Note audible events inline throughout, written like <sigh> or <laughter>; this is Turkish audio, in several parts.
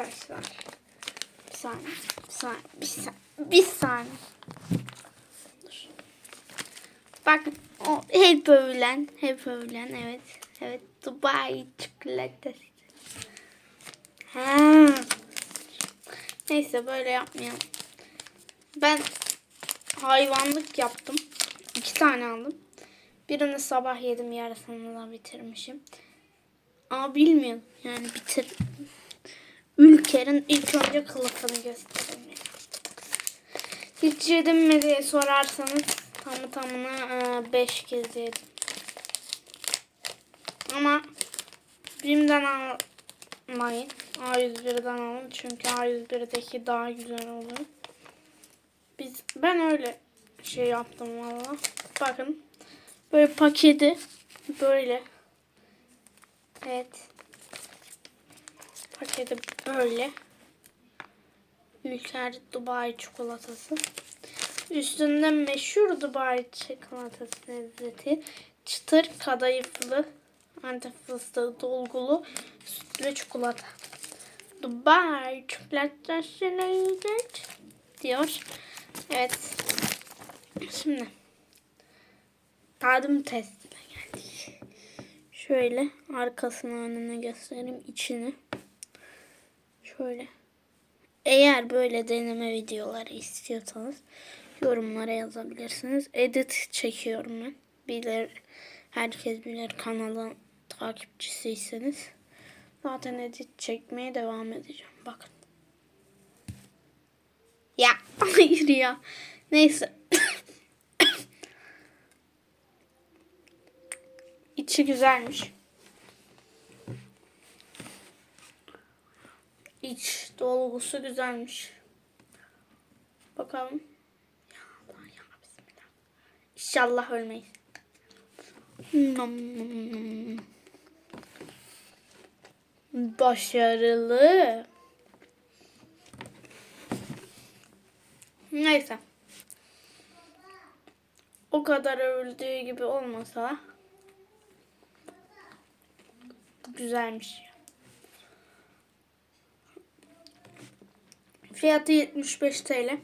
arkadaşlar. Bir saniye. Bir saniye. Bir saniye. Bir saniye. Bakın o hep övülen. Hep övülen. Evet. Evet. Dubai çikolatası. Ha. Neyse böyle yapmayalım. Ben hayvanlık yaptım. İki tane aldım. Birini sabah yedim yarısını da bitirmişim. Ama bilmiyorum yani bitir. Ülker'in ilk önce kılıfını göstereyim. Hiç yedim mi diye sorarsanız tamı tamına 5 kez yedim. Ama Bim'den almayın. A101'den alın. Çünkü A101'deki daha güzel oluyor. Biz ben öyle şey yaptım valla. Bakın. Böyle paketi böyle. Evet. Paketi böyle. Ülker Dubai çikolatası. Üstünde meşhur Dubai çikolatası lezzeti. Çıtır kadayıflı antep fıstığı dolgulu sütlü çikolata. Dubai çikolatası lezzet diyor. Evet. Şimdi tadım testine geldik. Şöyle arkasını önüne göstereyim içini. Şöyle. Eğer böyle deneme videoları istiyorsanız yorumlara yazabilirsiniz. Edit çekiyorum ben. Bilir, herkes bilir kanalın takipçisiyseniz. Zaten edit çekmeye devam edeceğim. Bakın. Ya <laughs> hayır ya. Neyse. <coughs> İçi güzelmiş. Dolgusu güzelmiş. Bakalım. Ya Allah ya bismillah. İnşallah ölmeyiz. Başarılı. Neyse. O kadar övüldüğü gibi olmasa güzelmiş. Fiyatı 75 TL.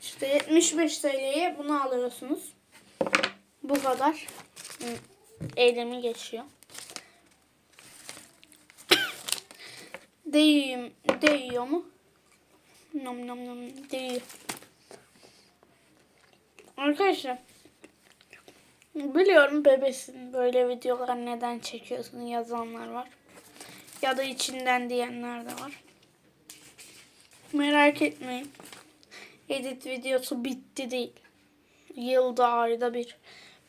İşte 75 TL'ye bunu alıyorsunuz. Bu kadar. Eylemi geçiyor. <coughs> Değiyor, değiyor mu? Nom nom nom değiyor. Arkadaşlar biliyorum bebesin böyle videolar neden çekiyorsun yazanlar var. Ya da içinden diyenler de var. Merak etmeyin. Edit videosu bitti değil. Yılda ayda bir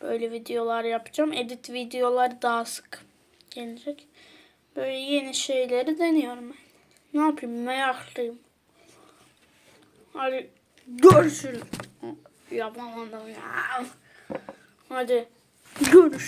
böyle videolar yapacağım. Edit videolar daha sık gelecek. Böyle yeni şeyleri deniyorum ben. Ne yapayım meraklıyım. Hadi görüşürüz. Yapamadım ya. Hadi görüş.